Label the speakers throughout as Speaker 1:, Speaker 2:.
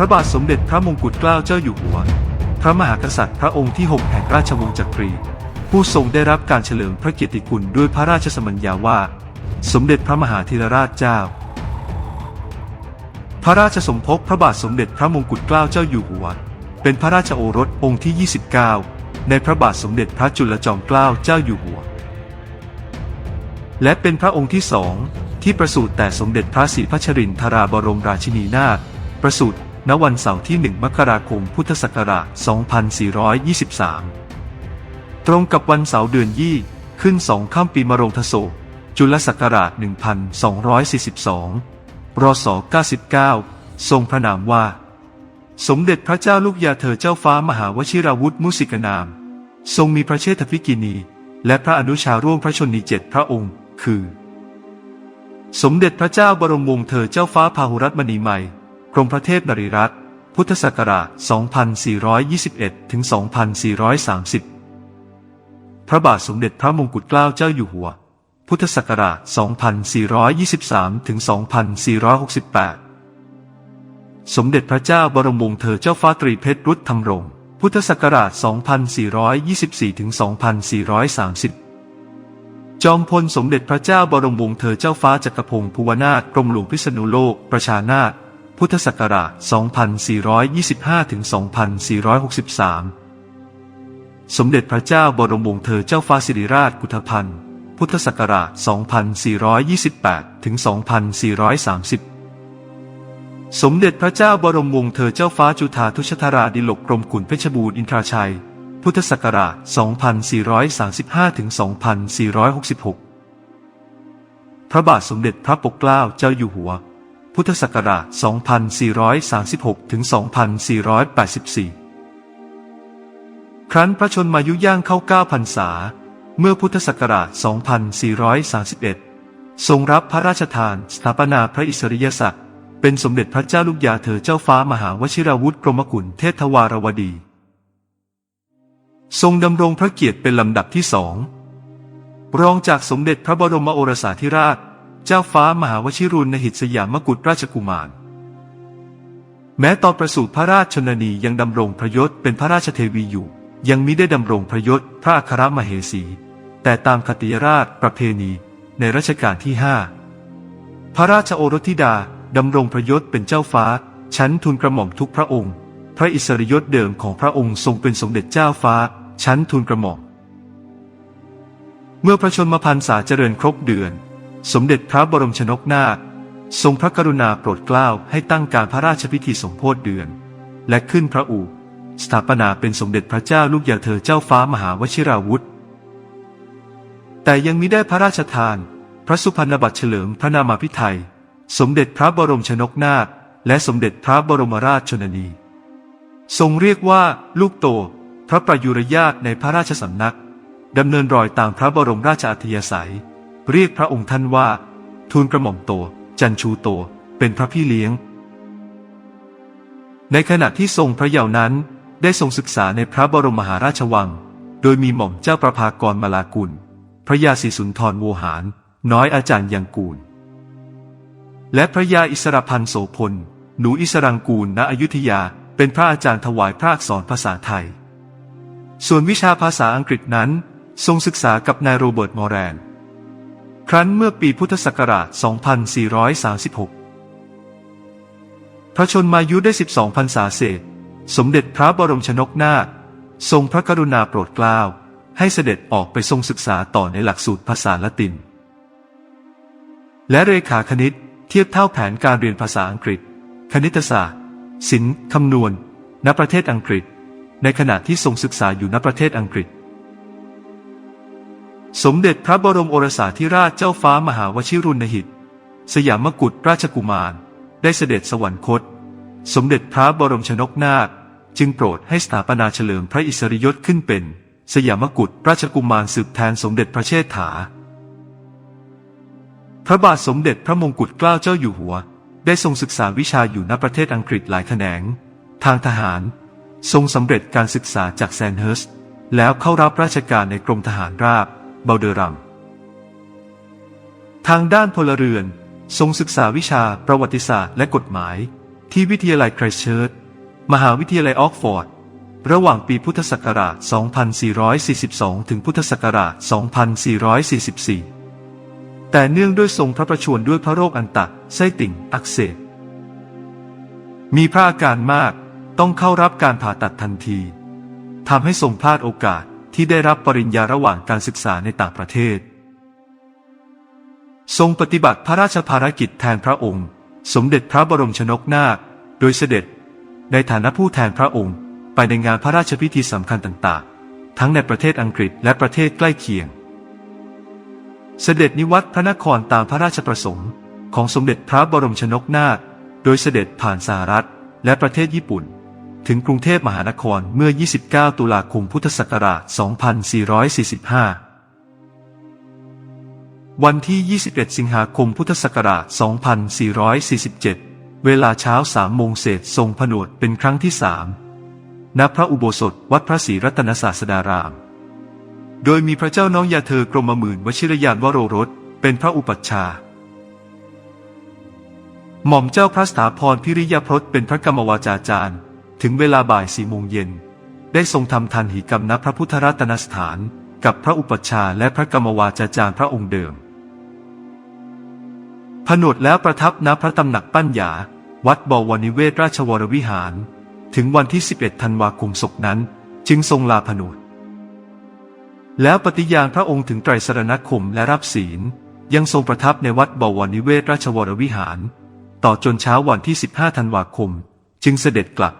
Speaker 1: พระบาทสมเด็จพระมงกุฎเกล้าเจ้าอยู่หัว พระมหากษัตริย์พระองค์ที่ 6 แห่งราชวงศ์จักรี ผู้ทรงได้รับการเฉลิมพระเกียรติคุณด้วยพระราชสมัญญาว่า สมเด็จพระมหาธีรราชเจ้า พระราชสมภพพระบาทสมเด็จพระมงกุฎเกล้าเจ้าอยู่หัว เป็นพระราชโอรสองค์ที่ 29 ในพระบาทสมเด็จพระจุลจอมเกล้าเจ้าอยู่หัว และเป็นพระองค์ที่สองที่ประสูติแต่สมเด็จพระศรีพัชรินทราบรมราชินีนาถประสูติ ณวันเสาร์ที่ 1 มกราคม พุทธศักราช 2423 ตรงกับวันเสาร์เดือนยี่ ขึ้นสองข้ามปีมะโรงทโศกจุลศักราช 1242 รศ 99 ทรงพระนามว่า สมเด็จพระเจ้าลูกยาเธอเจ้าฟ้ามหาวชิราวุธมุสิกนาม ทรงมีพระเชษฐพิกินี และพระอนุชาร่วมพระชนนีเจ็ดพระองค์ คือ สมเด็จพระเจ้าบรมวงศ์เธอเจ้าฟ้าพาหุรัตมณีใหม่ รมพระเทพนริรัตน์พุทธศักราช 2421 ถึง 2430 พระบาทสมเด็จพระมงกุฎเกล้าเจ้าอยู่หัว พุทธศักราช 2423 ถึง 2468 สมเด็จพระเจ้าบรมวงศ์เธอเจ้าฟ้าตรีเพชรรุธธรรมรง พุทธศักราช 2424 ถึง 2430จอมพลสมเด็จพระเจ้าบรมวงศ์เธอเจ้าฟ้าจักรพงศ์ภูวนาถกรมหลวงพิษณุโลก ประชานาถ พุทธศักราช 2,425-2,463 สมเด็จพระเจ้าบรมวงศ์เธอเจ้าฟ้าสิริราชกุฏพันธ์ พุทธศักราช 2,428-2,430 สมเด็จพระเจ้าบรมวงศ์เธอเจ้าฟ้าจุฑาทุชธาราดิลกกรมขุนเพชรบูรณ์อินทราชัย พุทธศักราช 2,435-2,466 พระบาทสมเด็จพระปกเกล้าเจ้าอยู่หัว พุทธศักราช 2436 ถึง 2484 ครั้นพระชนมายุย่างเข้าเก้าพรรษา เมื่อพุทธศักราช 2431 ทรงรับพระราชทานสถาปนาพระอิสริยศักดิ์เป็นสมเด็จพระเจ้าลูกยาเธอเจ้าฟ้ามหาวชิราวุธกรมกุลเทพทวารวดี ทรงดำรงพระเกียรติเป็นลำดับที่สอง รองจากสมเด็จพระบรมโอรสาธิราช เจ้าฟ้ามหาวชิรุณหิตสยามกุฎราชกุมาร แม้ตอนประสูติพระราชชนนียังดำรงพระยศเป็นพระราชเทวีอยู่ ยังมิได้ดำรงพระยศพระอัครมเหสี แต่ตามคติราชประเพณีในรัชกาลที่ห้าพระราชโอรสธิดาดำรงพระยศเป็นเจ้าฟ้า ชั้นทูลกระหม่อมทุกพระองค์ พระอิสริยศเดิมของพระองค์ทรงเป็นสมเด็จเจ้าฟ้า ชั้นทูลกระหม่อมเมื่อพระชนมพรรษาเจริญครบเดือน สมเด็จพระบรมชนกนาถทรงพระกรุณาโปรดเกล้าให้ตั้งการพระราชพิธีสมโพธิเดือน และขึ้นพระอู่สถาปนาเป็นสมเด็จพระเจ้าลูกยาเธอเจ้าฟ้ามหาวชิราวุธ แต่ยังมิได้พระราชทาน พระสุพรรณบัตรเฉลิมพระนามาพิไทย สมเด็จพระบรมชนกนาถและสมเด็จพระบรมราชชนนี ทรงเรียกว่าลูกโต พระประยุรญาตในพระราชสำนักดำเนินรอยตามพระบรมราชอัธยาศัย เรียกพระองค์ท่านว่า ทูลกระหม่อมโต จันชูโต เป็นพระพี่เลี้ยง ในขณะที่ทรงพระเยาว์นั้น ได้ทรงศึกษาในพระบรมมหาราชวัง โดยมีหม่อมเจ้าประภากรมาลากุล พระยาศรีสุนทรโวหาร น้อยอาจารย์ยังกูล และพระยาอิสรพันธ์โสพล หนูอิสรังกูลณอยุธยา เป็นพระอาจารย์ถวายพระอักษรภาษาไทย ส่วนวิชาภาษาอังกฤษนั้น ทรงศึกษากับนายโรเบิร์ตมอร์แรน ครั้นเมื่อปีพุทธศักราช 2436 พระชนมายุได้ 12 พรรษาเศษ สมเด็จพระบรมชนกนาถทรงพระกรุณาโปรดเกล้า ให้เสด็จออกไปทรงศึกษาต่อในหลักสูตรภาษาละติน และเรขาคณิตเทียบเท่าแผนการเรียนภาษาอังกฤษ คณิตศาสตร์ ศิลป์คำนวณ ณ ประเทศอังกฤษ ในขณะที่ทรงศึกษาอยู่ณประเทศอังกฤษ สมเด็จพระบรมโอรสาธิราชเจ้าฟ้ามหาวชิรุณหิต สยามกุฎราชกุมาร ได้เสด็จสวรรคต สมเด็จพระบรมชนกนาถจึงโปรดให้สถาปนาเฉลิมพระอิสริยศขึ้นเป็น สยามกุฎราชกุมารสืบแทนสมเด็จพระเชษฐา พระบาทสมเด็จพระมงกุฎเกล้าเจ้าอยู่หัว ได้ทรงศึกษาวิชาอยู่ณประเทศอังกฤษหลายแขนง ทางทหาร ทรงสำเร็จการศึกษาจากแซนเฮิร์สแล้วเข้ารับราชการในกรมทหารราบ เบลเดรัม ทางด้านพลเรือนทรงศึกษาวิชาประวัติศาสตร์และกฎหมาย ที่วิทยาลัยไครสเชิร์ชมหาวิทยาลัยออกฟอร์ด ระหว่างปีพุทธศักราช 2442 ถึงพุทธศักราช 2444 แต่เนื่องด้วยทรงพระประชวรด้วยพระโรคอันตะไส้ติ่งอักเสบ มีพระอาการมากต้องเข้ารับการผ่าตัดทันทีทำให้ทรงพลาดโอกาส ที่ได้รับปริญญาระหว่างการศึกษาในต่างประเทศ ทรงปฏิบัติพระราชภารกิจแทนพระองค์ สมเด็จพระบรมชนกนาถโดยเสด็จ ในฐานะผู้แทนพระองค์ ไปในงานพระราชพิธีสำคัญต่างๆ ทั้งในประเทศอังกฤษและประเทศใกล้เคียง เสด็จนิวัตพระนครตามพระราชประสงค์ของสมเด็จพระบรมชนกนาถโดยเสด็จผ่านสหรัฐและประเทศญี่ปุ่น ถึงกรุงเทพมหานครเมื่อ 29 ตุลาคมพุทธศักราช 2445 วันที่ 21 สิงหาคมพุทธศักราช 2447 เวลาเช้า3โมงเศษทรงผนวดเป็นครั้งที่สามณพระอุโบสถวัดพระศรีรัตนศาสดาราม โดยมีพระเจ้าน้องยาเธอกรมหมื่นวชิรยานวโรรสเป็นพระอุปัชฌาย์หม่อมเจ้าพระสถาพรพิริยพรตเป็นพระกรรมวาจาจารย์ ถึงเวลาบ่ายสี่โมงเย็น ได้ทรงทำทันหิกรรมณพระพุทธรัตนสถาน กับพระอุปชาและพระกรรมวาจาจารย์พระองค์เดิม ผนวดแล้วประทับณพระตำหนักปั้นหยา วัดบวรนิเวศราชวรวิหาร ถึงวันที่ 11 ธันวาคมศกนั้น จึงทรงลาผนวดแล้วปฏิญาณพระองค์ถึงไตรสรณคมและรับศีล ยังทรงประทับในวัดบวรนิเวศราชวรวิหาร ต่อจนเช้าวันที่ 15 ธันวาคม จึงเสด็จกลับ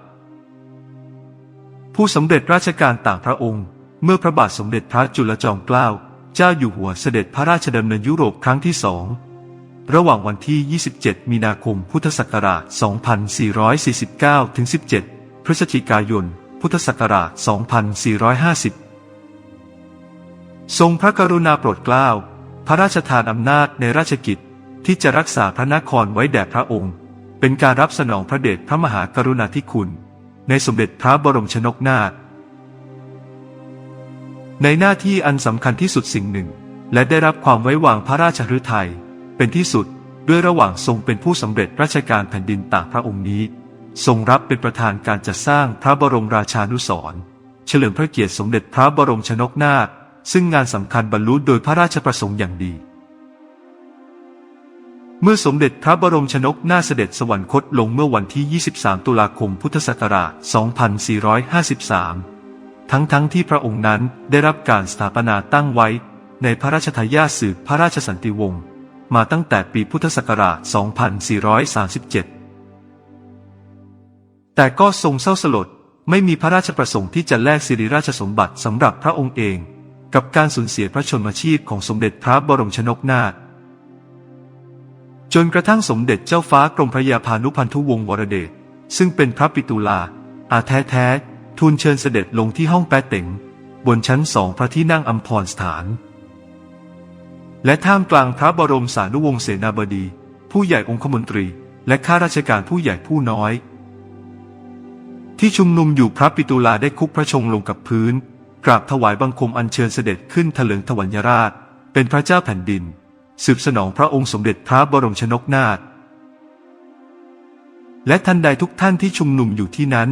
Speaker 1: ผู้สำเร็จราชการต่างพระองค์ เมื่อพระบาทสมเด็จพระจุลจอมเกล้าเจ้าอยู่หัวเสด็จพระราชดำเนินยุโรปครั้งที่สองระหว่างวันที่ 27 มีนาคม พุทธศักราช 2449 ถึง 17 พฤศจิกายน พุทธศักราช 2450 ทรงพระกรุณาโปรดเกล้า พระราชทานอำนาจในราชกิจที่จะรักษาพระนครไว้แด่พระองค์ เป็นการรับสนองพระเดชพระมหากรุณาธิคุณ ในสมเด็จพระบรมชนกนาถในหน้าที่อันสำคัญที่สุดสิ่งหนึ่ง และได้รับความไว้วางพระราชฤทัยเป็นที่สุดด้วยระหว่างทรงเป็นผู้สำเร็จราชการแผ่นดินต่างพระองค์นี้ ทรงรับเป็นประธานการจัดสร้างพระบรมราชานุสรณ์เฉลิมพระเกียรติสมเด็จพระบรมชนกนาถซึ่งงานสำคัญบรรลุโดยพระราชประสงค์อย่างดี เมื่อสมเด็จพระบรมชนกนาเสด็จสวรรคตลงเมื่อวันที่ 23 ตุลาคม พุทธศักราช 2453 ทั้งๆทที่พระองค์นั้นได้รับการสถาปนาตั้งไว้ ในพระราชทายาทสืบพระราชสันติวงศ์มาตั้งแต่ปีพุทธศักราช 2437 แต่ก็ทรงเศร้าสลดไม่มีพระราชประสงค์ที่จะแลกสิริราชสมบัติสำหรับพระองค์เอง กับการสูญเสียพระชนมชีพของสมเด็จพระบรมชนกนาถ จนกระทั่งสมเด็จเจ้าฟ้ากรมพระยาพานุพันธุวงศ์วรเดชซึ่งเป็นพระปิตุลา อาแท้แท้ทูลเชิญเสด็จลงที่ห้องแปะเต็งบนชั้นสองพระที่นั่งอัมพรสถาน และท่ามกลางพระบรมสานุวงศ์เสนาบดี ผู้ใหญ่องคมนตรี และข้าราชการผู้ใหญ่ผู้น้อย ที่ชุมนุมอยู่พระปิตุลาได้คุกพระชงลงกับพื้น กราบถวายบังคมอัญเชิญเสด็จขึ้นถลิงถวัญราช เป็นพระเจ้าแผ่นดิน สืบสนองพระองค์สมเด็จพระบรมชนกนาถและทันใดทุกท่านที่ชุมนุมอยู่ที่นั้น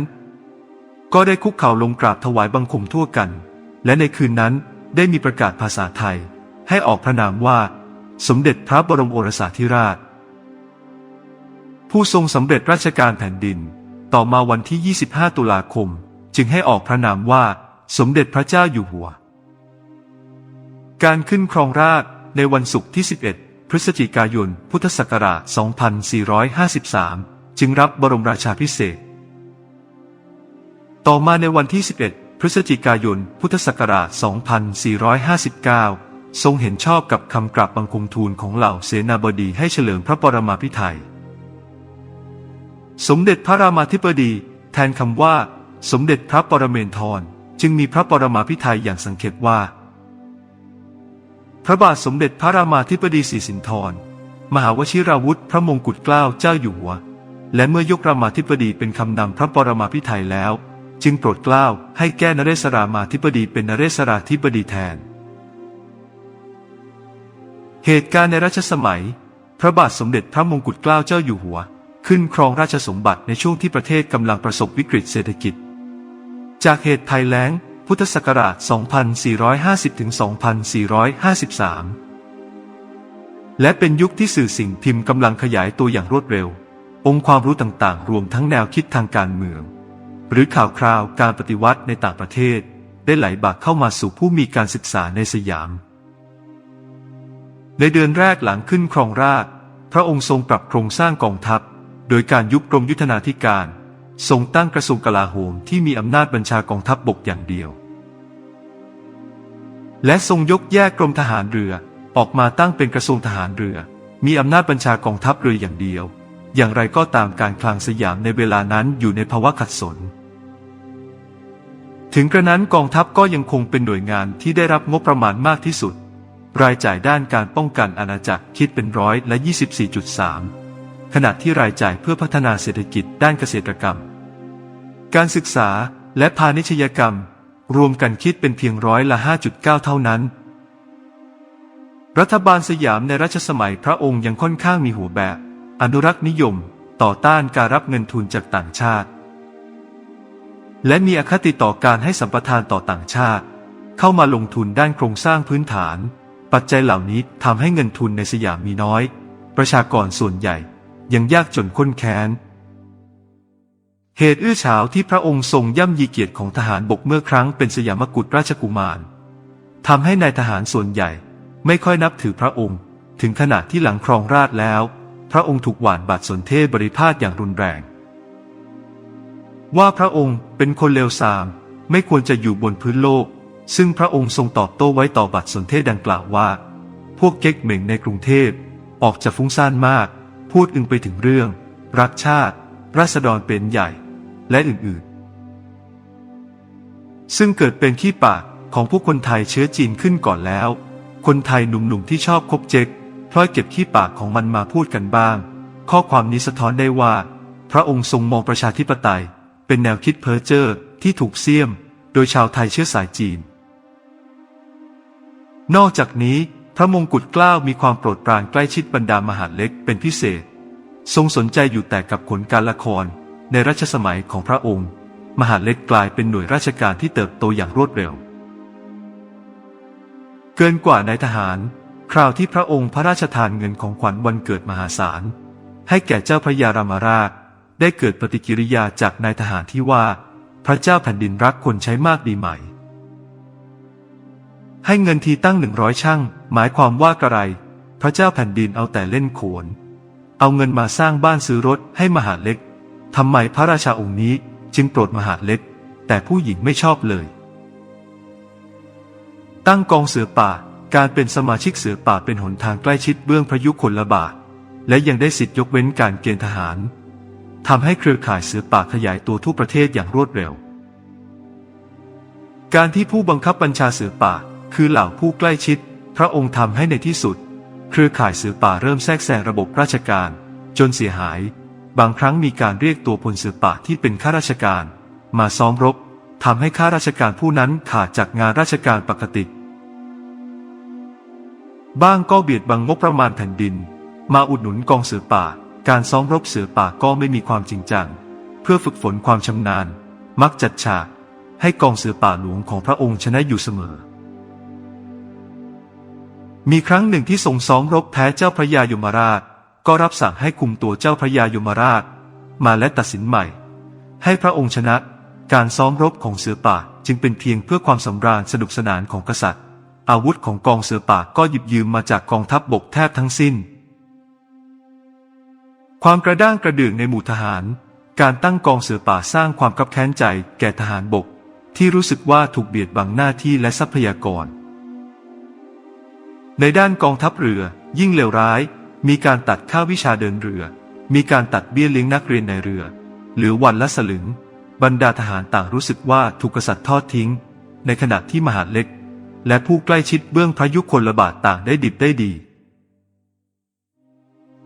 Speaker 1: ก็ได้คุกเข่าลงกราบถวายบังคมทั่วกัน และในคืนนั้นได้มีประกาศภาษาไทย ให้ออกพระนามว่า สมเด็จพระบรมโอรสาธิราช ผู้ทรงสำเร็จราชการแผ่นดิน ต่อมาวันที่ 25 ตุลาคม จึงให้ออกพระนามว่า สมเด็จพระเจ้าอยู่หัว การขึ้นครองราช ในวันศุกร์ที่ 11 พฤศจิกายน พุทธศักราช 2453 จึงรับบรมราชาพิเศษ ต่อมาในวันที่ 11 พฤศจิกายน พุทธศักราช 2459 ทรงเห็นชอบกับคำกราบบังคมทูลของเหล่าเสนาบดีให้เฉลิมพระปรมาภิไธยสมเด็จพระรามาธิบดี แทนคำว่า สมเด็จพระปรเมนทร จึงมีพระปรมาภิไธยอย่างสังเขปว่า พระบาทสมเด็จพระรามาธิบดีศรีสินธร มหาวชิราวุธพระมงกุฎเกล้าเจ้าอยู่หัว และเมื่อยกรามาธิบดีเป็นคำนำพระปรมาภิไธยแล้ว จึงโปรดเกล้าให้แก้นเรศรามาธิบดีเป็นนเรศราธิบดีแทน เหตุการณ์ในรัชสมัย พระบาทสมเด็จพระมงกุฎเกล้าเจ้าอยู่หัว ขึ้นครองราชสมบัติในช่วงที่ประเทศกำลังประสบวิกฤตเศรษฐกิจ จากเหตุภัยแล้ง พุทธศักราช 2450-2453 และเป็นยุคที่สื่อสิ่งพิมพ์กำลังขยายตัวอย่างรวดเร็ว องค์ความรู้ต่างๆ รวมทั้งแนวคิดทางการเมือง หรือข่าวคราวการปฏิวัติในต่างประเทศ ได้ไหลบากเข้ามาสู่ผู้มีการศึกษาในสยาม ในเดือนแรกหลังขึ้นครองราชพระองค์ทรงปรับโครงสร้างกองทัพ โดยการยุบกรมยุทธนาธิการ ทรงตั้งกระทรวงกลาโหมที่มีอำนาจบัญชากองทัพบบกอย่างเดียว และทรงยกแยกกรมทหารเรือออกมาตั้งเป็นกระทรวงทหารเรือ มีอำนาจบัญชากองทัพเรืออย่างเดียว อย่างไรก็ตามการคลังสยามในเวลานั้นอยู่ในภาวะขัดสน ถึงกระนั้นกองทัพก็ยังคงเป็นหน่วยงานที่ได้รับงบประมาณมากที่สุด รายจ่ายด้านการป้องกันอาณาจักรคิดเป็นร้อยและ 24.3 ขณะที่รายจ่ายเพื่อพัฒนาเศรษฐกิจด้านเกษตรกรรม การศึกษาและพาณิชยกรรม รวมกันคิดเป็นเพียงร้อยละ 5.9 เท่านั้น รัฐบาลสยามในรัชสมัยพระองค์ยังค่อนข้างมีหัวแบบ อนุรักษ์นิยม ต่อต้านการรับเงินทุนจากต่างชาติ และมีอคติต่อการให้สัมปทานต่อต่างชาติ เข้ามาลงทุนด้านโครงสร้างพื้นฐาน ปัจจัยเหล่านี้ทำให้เงินทุนในสยามมีน้อย ประชากรส่วนใหญ่ ยังยากจนข้นแค้น เหตุอื้อฉาวที่พระองค์ทรงย่ำยีเกียรติของทหารบกเมื่อครั้งเป็นสยามกุฎราชกุมารทำให้นายทหารส่วนใหญ่ไม่ค่อยนับถือพระองค์ ถึงขนาดที่หลังครองราชแล้ว พระองค์ถูกหวานบาดสนเทศบริพาทอย่างรุนแรง ว่าพระองค์เป็นคนเลวทราม ไม่ควรจะอยู่บนพื้นโลก ซึ่งพระองค์ทรงตอบโต้ไว้ต่อบัตรสนเทศดังกล่าวว่า พวกเก๊กเหม่งในกรุงเทพออกจะฟุ้งซ่านมาก พูดอึงไปถึงเรื่อง รักชาติ ราษฎรเป็นใหญ่ และอื่นๆ ซึ่งเกิดเป็นขี้ปากของผู้คนไทยเชื้อจีนขึ้นก่อนแล้ว คนไทยหนุ่มๆที่ชอบคบเจ๊กพลอยเก็บขี้ปากของมันมาพูดกันบ้าง ข้อความนี้สะท้อนได้ว่า พระองค์ทรงมองประชาธิปไตย เป็นแนวคิดเพ้อเจ้อที่ถูกเสียม โดยชาวไทยเชื้อสายจีน นอกจากนี้ พระมงกุฎเกล้ามีความโปรดปรานใกล้ชิดบรรดามหาเล็กเป็นพิเศษ ทรงสนใจอยู่แต่กับผลการละครในรัชสมัยของพระองค์ มหาเล็กกลายเป็นหน่วยราชการที่เติบโตอย่างรวดเร็ว เกินกว่านายทหาร คราวที่พระองค์พระราชทานเงินของขวัญวันเกิดมหาศาล ให้แก่เจ้าพระยารามาราช ได้เกิดปฏิกิริยาจากนายทหารที่ว่า พระเจ้าแผ่นดินรักคนใช้มากดีไหม ให้เงินทีตั้งหนึ่งร้อยช่าง หมายความว่ากระไร พระเจ้าแผ่นดินเอาแต่เล่นโขนเอาเงินมาสร้างบ้านซื้อรถให้มหาเล็กทำไมพระราชาองค์นี้จึงโปรดมหาเล็ก แต่ผู้หญิงไม่ชอบเลย ตั้งกองเสือป่า การเป็นสมาชิกเสือป่าเป็นหนทางใกล้ชิดเบื้องพระยุคลบาท และยังได้สิทธิยกเว้นการเกณฑ์ทหารทำให้เครือข่ายเสือป่าขยายตัวทั่วประเทศอย่างรวดเร็ว การที่ผู้บังคับบัญชาเสือป่า คือเหล่าผู้ใกล้ชิด พระองค์ทำให้ในที่สุด เครือข่ายเสือป่าเริ่มแทรกแซงระบบราชการ จนเสียหาย บางครั้งมีการเรียกตัวพลเสือป่าที่เป็นข้าราชการ มาซ้อมรบทำให้ข้าราชการผู้นั้นขาดจากงานราชการปกติ บ้างก็เบียดบังงบประมาณแผ่นดิน มาอุดหนุนกองเสือป่า การซ้อมรบเสือป่าก็ไม่มีความจริงจัง เพื่อฝึกฝนความชำนาญ มักจัดฉาก ให้กองเสือป่าหลวงของพระองค์ชนะอยู่เสมอ มีครั้งหนึ่งที่ทรงซ้อมรบแพ้เจ้าพระยายมราช ก็รับสั่งให้คุมตัวเจ้าพระยายมราช มาและตัดสินใหม่ ให้พระองค์ชนะ การซ้อมรบของเสือป่าจึงเป็นเพียงเพื่อความสำราญสนุกสนานของกษัตริย์ อาวุธของกองเสือป่าก็หยิบยืมมาจากกองทัพบบกแทบทั้งสิ้น ความกระด้างกระดื่งในหมู่ทหาร การตั้งกองเสือป่าสร้างความคับแค้นใจแก่ทหารบก ที่รู้สึกว่าถูกเบียดบังหน้าที่และทรัพยากร ในด้านกองทัพเรือ ยิ่งเลวร้าย มีการตัดค่าวิชาเดินเรือ มีการตัดเบี้ยเลี้ยงนักเรียนในเรือ หรือวันละสลึง บรรดาทหารต่างรู้สึกว่าถูกกษัตริย์ทอดทิ้ง ในขณะที่มหาเล็ก และผู้ใกล้ชิดเบื้องพระยุคลบาทต่างได้ดิบได้ดี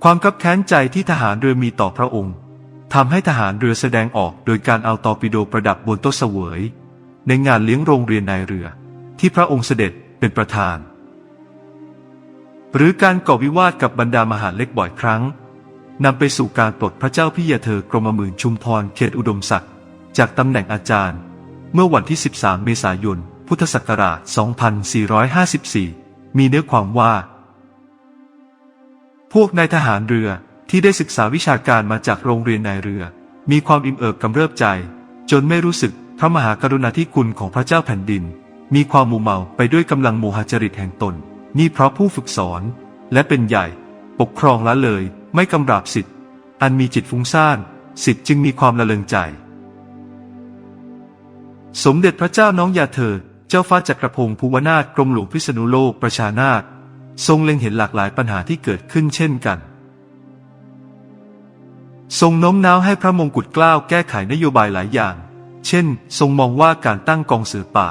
Speaker 1: ความคับแค้นใจที่ทหารเรือมีต่อพระองค์ทำให้ทหารเรือแสดงออกโดยการเอาตอปิโดประดับบนโต๊ะเสวย ในงานเลี้ยงโรงเรียนนายเรือ ที่พระองค์เสด็จเป็นประธาน หรือการก่อวิวาทกับบรรดามหาเล็กบ่อยครั้งนำไปสู่การปลดพระเจ้าพิยาเธอกรมหมื่นชุมพรเขตอุดมศักดิ์จากตำแหน่งอาจารย์ เมื่อวันที่ 13 เมษายน พุทธศักราช 2454 มีเนื้อความว่า พวกนายทหารเรือที่ได้ศึกษาวิชาการมาจากโรงเรียนนายเรือ มีความอิ่มเอิบกำเริบใจ จนไม่รู้สึกพระมหากรุณาธิคุณของพระเจ้าแผ่นดิน มีความมูเมาไปด้วยกำลังโมหจริตแห่งตน นี่เพราะผู้ฝึกสอน และเป็นใหญ่ ปกครองละเลย ไม่กำราบสิทธิ์ อันมีจิตฟุ้งซ่านสิทธิ์จึงมีความละเลงใจ สมเด็จพระเจ้าน้องยาเธอ เจ้าฟ้าจักรพงศ์ภูวนาถกรมหลวงพิษณุโลกประชานาถทรงเล็งเห็นหลากหลายปัญหาที่เกิดขึ้นเช่นกัน ทรงโน้มน้าวให้พระมงกุฎเกล้าแก้ไขนโยบายหลายอย่าง เช่น ทรงมองว่าการตั้งกองเสือป่า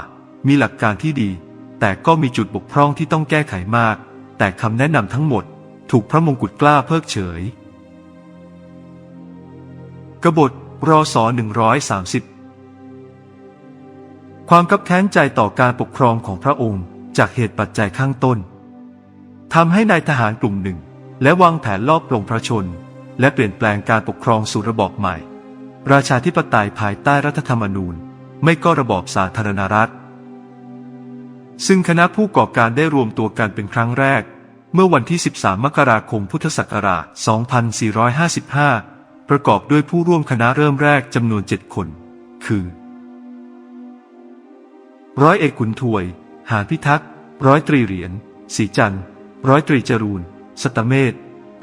Speaker 1: มีหลักการที่ดี แต่ก็มีจุดบกพร่องที่ต้องแก้ไขมาก แต่คำแนะนำทั้งหมด ถูกพระมงกุฎเกล้าเพิกเฉย กบฏรอสอ130 ความคับแค้นใจต่อการปกครองของพระองค์จากเหตุปัจจัยข้างต้นทำให้นายทหารกลุ่มหนึ่ง และวางแผนลอบปลงพระชน และเปลี่ยนแปลงการปกครองสู่ระบอบใหม่ ราชาธิปไตยภายใต้รัฐธรรมนูญ ไม่ก็ระบอบสาธารณรัฐ ซึ่งคณะผู้ก่อการได้รวมตัวกันเป็นครั้งแรก เมื่อวันที่ 13 มกราคม พุทธศักราช 2455 ประกอบด้วยผู้ร่วมคณะเริ่มแรกจำนวนเจ็ดคน คือ ร้อยเอกขุนทวย หานพิทักษ์ ร้อยตรีเหรียญศรีจันทร์ร้อยตรีจรูน สตเมธ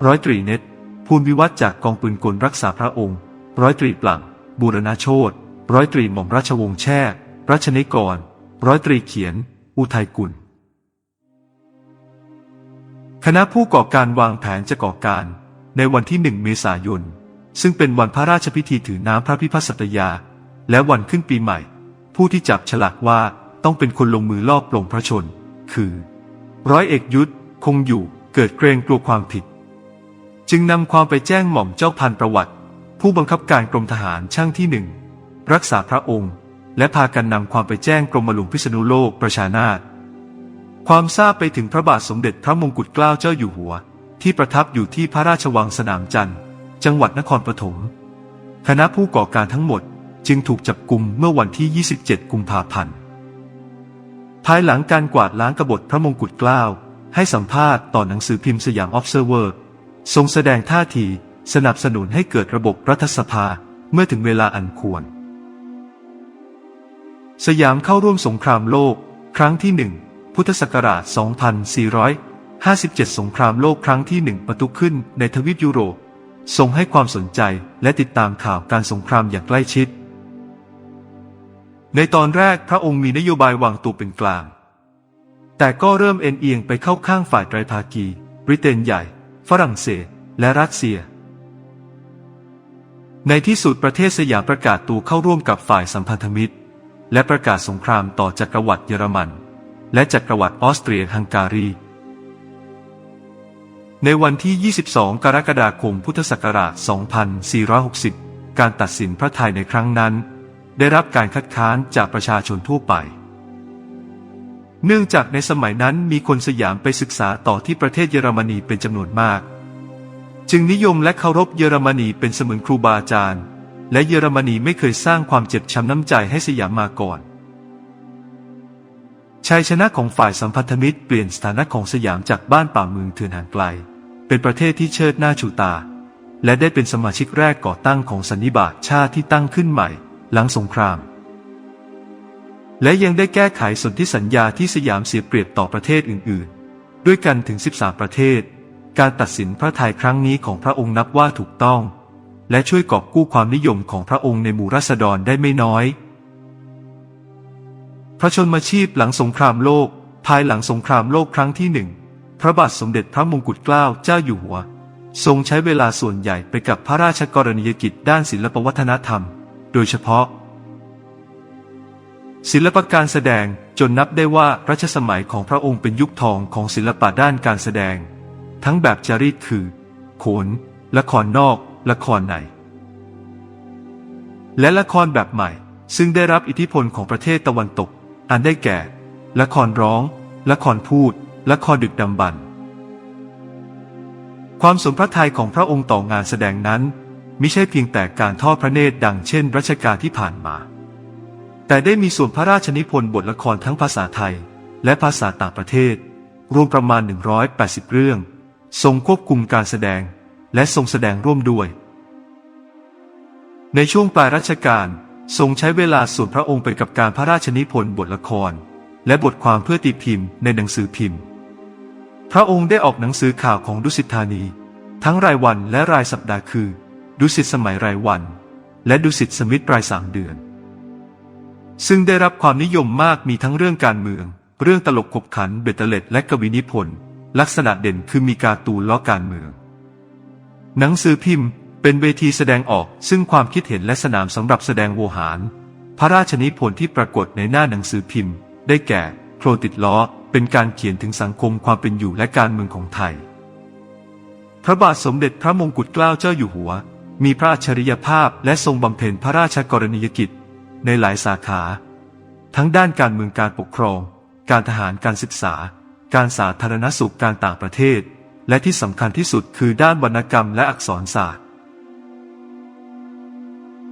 Speaker 1: ร้อยตรีเนตภูลวิวัฒน์จากกองปืนกลรักษาพระองค์ ร้อยตรีปลั่งบูรณาโชตร้อยตรีหม่อมราชวงศ์แช่รัชนิกร ร้อยตรีเขียน อุทัยกุล คณะผู้ก่อการวางแผนจะก่อการในวันที่หนึ่งเมษายน ซึ่งเป็นวันพระราชพิธีถือน้ำพระพิพัฒน์สัตยา และวันขึ้นปีใหม่ ผู้ที่จับฉลากว่าต้องเป็นคนลงมือลอบปลงพระชน คือ ร้อยเอกยุทธคงอยู่เกิดเกรงกลัวความผิด จึงนำความไปแจ้งหม่อมเจ้าพันประวัติ ผู้บังคับการกรมทหารช่างที่หนึ่งรักษาพระองค์ และพากันนำความไปแจ้งกรมหลวงพิษณุโลกประชานาถความทราบไปถึงพระบาทสมเด็จพระมงกุฎเกล้าเจ้าอยู่หัว ที่ประทับอยู่ที่พระราชวังสนามจันทร์จังหวัดนครปฐมคณะผู้ก่อการทั้งหมดจึงถูกจับกุมเมื่อวันที่ 27 กุมภาพันธ์ ภายหลังการกวาดล้างกบฏพระมงกุฎเกล้า ให้สัมภาษณ์ต่อหนังสือพิมพ์สยามออฟเซอร์เวอร์ ทรงแสดงท่าทีสนับสนุนให้เกิดระบบรัฐสภาเมื่อถึงเวลาอันควร สยามเข้าร่วมสงครามโลก ครั้งที่หนึ่งพุทธศักราช 2457 สงครามโลกครั้งที่หนึ่งประทุขึ้นในทวีปยุโรปทรงให้ความสนใจและติดตามข่าวการสงครามอย่างใกล้ชิด ในตอนแรกพระองค์มีนโยบายวางตัวเป็นกลาง แต่ก็เริ่มเอ็นเอียงไปเข้าข้างฝ่ายไตรภาคีบริเตนใหญ่ ฝรั่งเศส และรัสเซีย ในที่สุดประเทศสยามประกาศตัวเข้าร่วมกับฝ่ายสัมพันธมิตร และประกาศสงครามต่อจักรวรรดิเยอรมัน และจักรวรรดิออสเตรียฮังการี ในวันที่ 22 กรกฎาคมพุทธศักราช 2460 การตัดสินพระทัยในครั้งนั้น ได้รับการคัดค้านจากประชาชนทั่วไป เนื่องจากในสมัยนั้นมีคนสยามไปศึกษาต่อที่ประเทศเยอรมนีเป็นจำนวนมาก จึงนิยมและเคารพเยอรมนีเป็นเสมือนครูบาอาจารย์ และเยอรมนีไม่เคยสร้างความเจ็บช้ำน้ำใจให้สยามมาก่อน ชัยชนะของฝ่ายสัมพันธมิตรเปลี่ยนสถานะของสยามจากบ้านป่าเมืองเถื่อนห่างไกล เป็นประเทศที่เชิดหน้าชูตา และได้เป็นสมาชิกแรกก่อตั้งของสันนิบาตชาติที่ตั้งขึ้นใหม่ หลังสงคราม และยังได้แก้ไขสนธิสัญญาที่สยามเสียเปรียบต่อประเทศอื่นๆ ด้วยกันถึง 13 ประเทศ การตัดสินพระทัยครั้งนี้ของพระองค์นับว่าถูกต้อง และช่วยกอบกู้ความนิยมของพระองค์ในหมู่ราษฎรได้ไม่น้อย พระชนมชีพหลังสงครามโลก ภายหลังสงครามโลกครั้งที่หนึ่งพระบาทสมเด็จพระมงกุฎเกล้าเจ้าอยู่หัว ทรงใช้เวลาส่วนใหญ่ไปกับพระราชกรณียกิจด้านศิลปวัฒนธรรม โดยเฉพาะ ศิลปการแสดงจนนับได้ว่ารัชสมัยของพระองค์เป็นยุคทองของศิลปะด้านการแสดง ทั้งแบบจารีตคือ โขน ละครนอก ละครใน และละครแบบใหม่ ซึ่งได้รับอิทธิพลของประเทศตะวันตก อันได้แก่ ละครร้อง ละครพูด ละครดึกดำบรรพ์ความสมพระทัยของพระองค์ต่องานแสดงนั้นมิใช่เพียงแต่การทอดพระเนตรดังเช่นรัชกาลที่ผ่านมา แต่ได้มีส่วนพระราชนิพนธ์บทละครทั้งภาษาไทย และภาษาต่างประเทศ รวมประมาณ 180 เรื่อง ทรงควบคุมการแสดง และทรงแสดงร่วมด้วย ในช่วงปลายรัชกาลทรงใช้เวลาส่วนพระองค์ไปกับการพระราชนิพนธ์บทละคร และบทความเพื่อตีพิมพ์ในหนังสือพิมพ์ พระองค์ได้ออกหนังสือข่าวของดุสิตธานี ทั้งรายวันและรายสัปดาห์คือ ดุสิตสมัยรายวัน และดุสิตสมิตรรายสามเดือน ซึ่งได้รับความนิยมมากมีทั้งเรื่องการเมือง เรื่องตลกขบขันเบตเตเล็ดและกวีนิพนธ์ลักษณะเด่นคือมีการ์ตูนล้อการเมือง หนังสือพิมพ์ เป็นเวทีแสดงออกซึ่งความคิดเห็นและสนามสำหรับแสดงโวหาร พระราชนิพนธ์ที่ปรากฏในหน้าหนังสือพิมพ์ ได้แก่โครติดล้อ เป็นการเขียนถึงสังคมความเป็นอยู่และการเมืองของไทย พระบาทสมเด็จพระมงกุฎเกล้าเจ้าอยู่หัว มีพระอัจฉริยภาพและทรงบำเพ็ญพระราชกรณียกิจ ในหลายสาขา ทั้งด้านการเมืองการปกครอง การทหารการศึกษา การสาธารณสุขการต่างประเทศ และที่สำคัญที่สุดคือด้านวรรณกรรมและอักษรศาสตร์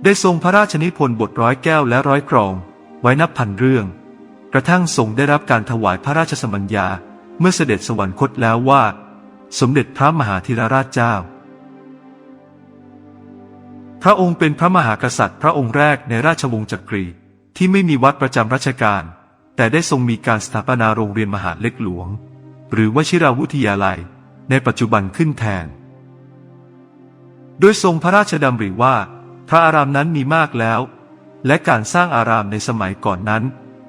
Speaker 1: ได้ทรงพระราชนิพนธ์บทร้อยแก้วและร้อยกรอง ไว้นับพันเรื่อง กระทั่งทรงได้รับการถวายพระราชสมัญญา เมื่อเสด็จสวรรคตแล้วว่า สมเด็จพระมหาธีรราชเจ้า พระองค์เป็นพระมหากษัตริย์ พระองค์แรกในราชวงศ์จักรีที่ไม่มีวัดประจำราชการ แต่ได้ทรงมีการสถาปนาโรงเรียนมหาเล็กหลวง หรือวชิราวุธยาลัย ในปัจจุบันขึ้นแทน โดยทรงพระราชดำริว่า พระอารามนั้นมีมากแล้ว และการสร้างอารามในสมัยก่อนนั้น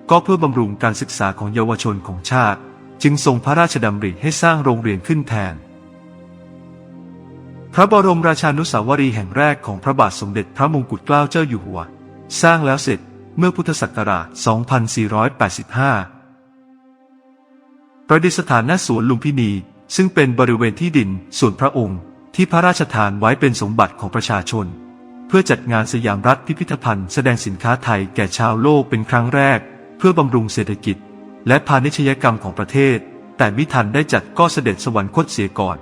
Speaker 1: ก็เพื่อบำรุงการศึกษาของเยาวชนของชาติ จึงทรงพระราชดำริให้สร้างโรงเรียนขึ้นแทน พระบรมราชานุสาวรีย์แห่งแรกของพระบาทสมเด็จพระมงกุฎเกล้าเจ้าอยู่หัว สร้างแล้วเสร็จเมื่อพุทธศักราช 2485 ประดิษฐานณสวนลุมพินี ซึ่งเป็นบริเวณที่ดินส่วนพระองค์ที่พระราชทานไว้เป็นสมบัติของประชาชน เพื่อจัดงานสยามรัฐพิพิธภัณฑ์แสดงสินค้าไทยแก่ชาวโลกเป็นครั้งแรก เพื่อบำรุงเศรษฐกิจ และพาณิชยกรรมของประเทศ แต่มิทันได้จัดก็เสด็จสวรรคตเสียก่อน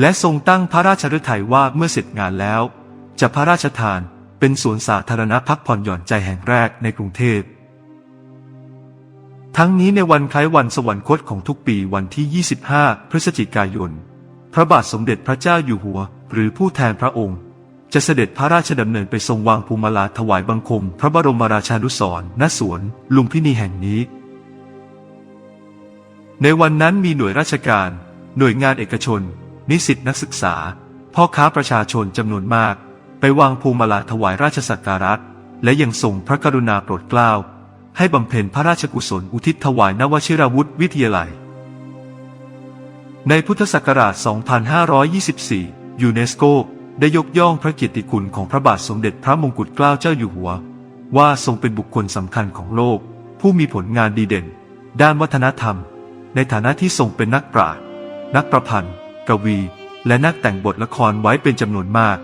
Speaker 1: และทรงตั้งพระราชฤทัยว่าเมื่อเสร็จงานแล้ว จะพระราชทานเป็นสวนสาธารณะพักผ่อนหย่อนใจแห่งแรกในกรุงเทพ ทั้งนี้ในวันคล้ายวันสวรรคตของทุกปีวันที่ 25 พฤศจิกายน พระบาทสมเด็จพระเจ้าอยู่หัว หรือผู้แทนพระองค์ จะเสด็จพระราชดำเนินไปทรงวางภูมิลาถวายบังคม พระบรมราชานุสรณ์ณสวน ลุมพินีแห่งนี้ ในวันนั้นมีหน่วยราชการ หน่วยงานเอกชน นิสิตนักศึกษา พ่อค้าประชาชนจำนวนมาก ไปวางภูมิลาถวายราชสักการะและยังทรงพระกรุณาโปรดเกล้า ให้บำเพ็ญพระราชกุศลอุทิศถวายนวชิราวุธวิทยาลัย ในพุทธศักราช 2524 ยูเนสโกได้ยกย่องพระเกียรติคุณของพระบาทสมเด็จพระมงกุฎเกล้าเจ้าอยู่หัว ว่าทรงเป็นบุคคลสำคัญของโลก ผู้มีผลงานดีเด่น ด้านวัฒนธรรม ในฐานะที่ทรงเป็นนักปราชญ์นักประพันธ์ กวี และนักแต่งบทละครไว้เป็นจำนวนมาก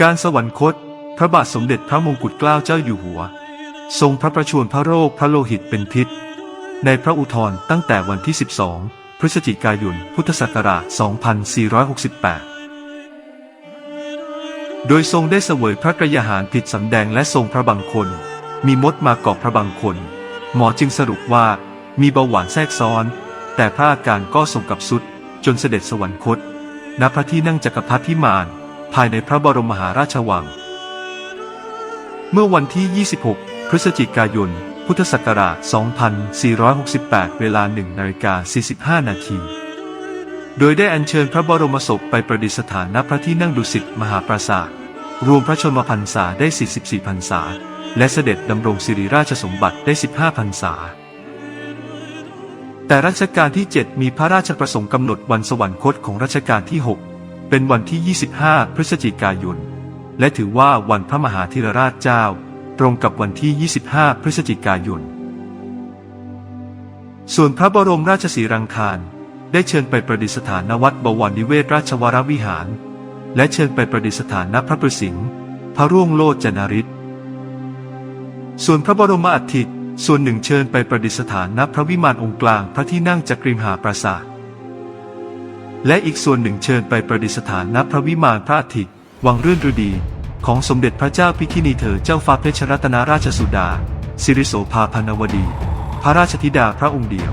Speaker 1: การสวรรคต พระบาทสมเด็จพระมงกุฎเกล้าเจ้าอยู่หัว ทรงพระประชวรพระโรคพระโลหิตเป็นพิษ ในพระอุทธรตั้งแต่วันที่ 12 พฤศจิกายน พุทธศักราช 2468 โดยทรงได้เสวยพระกระยาหารผิดสำแดงและทรงพระบังคน มีมดมาเกาะพระบังคน หมอจึงสรุปว่ามีเบาหวานแทรกซ้อน แต่พระอาการก็ทรงกับสุด จนเสด็จสวรรคต ณ พระที่นั่งจักรพรรดิพิมาน ภายในพระบรมมหาราชวัง เมื่อวันที่ 26 พฤศจิกายน พุทธศักราช 2468 เวลา 1 นาฬิกา 45 นาที โดยได้อัญเชิญพระบรมศพไปประดิษฐานณพระที่นั่งดุสิตมหาปราสาท รวมพระชนมพรรษาได้ 44 พรรษา และเสด็จดำรงสิริราชสมบัติได้ 15 พรรษา แต่รัชกาลที่ 7 มีพระราชประสงค์กำหนดวันสวรรคตของรัชกาลที่ 6 เป็นวันที่ 25 พฤศจิกายน และถือว่าวันพระมหาธีรราชเจ้า ตรงกับวันที่ 25 พฤศจิกายน ส่วนพระบรมราชสีรังคาร ได้เชิญไปประดิษฐานณวัดบวรนิเวศราชวรวิหาร และเชิญไปประดิษฐานณพระประสิงห์พระร่วงโลดจนาริศส่วนพระบรมอัฐิส่วนหนึ่งเชิญไปประดิษฐานณพระวิมานองค์กลางพระที่นั่งจักริมหาปราสาทและอีกส่วนหนึ่งเชิญไปประดิษฐานณพระวิมานพระอาทิตย์ วังเรื่องฤดี ของสมเด็จพระเจ้าพิคินีเธอเจ้าฟ้าเพชรรัตนราชสุดา สิริโสภาพนวดี พระราชธิดาพระองค์เดียว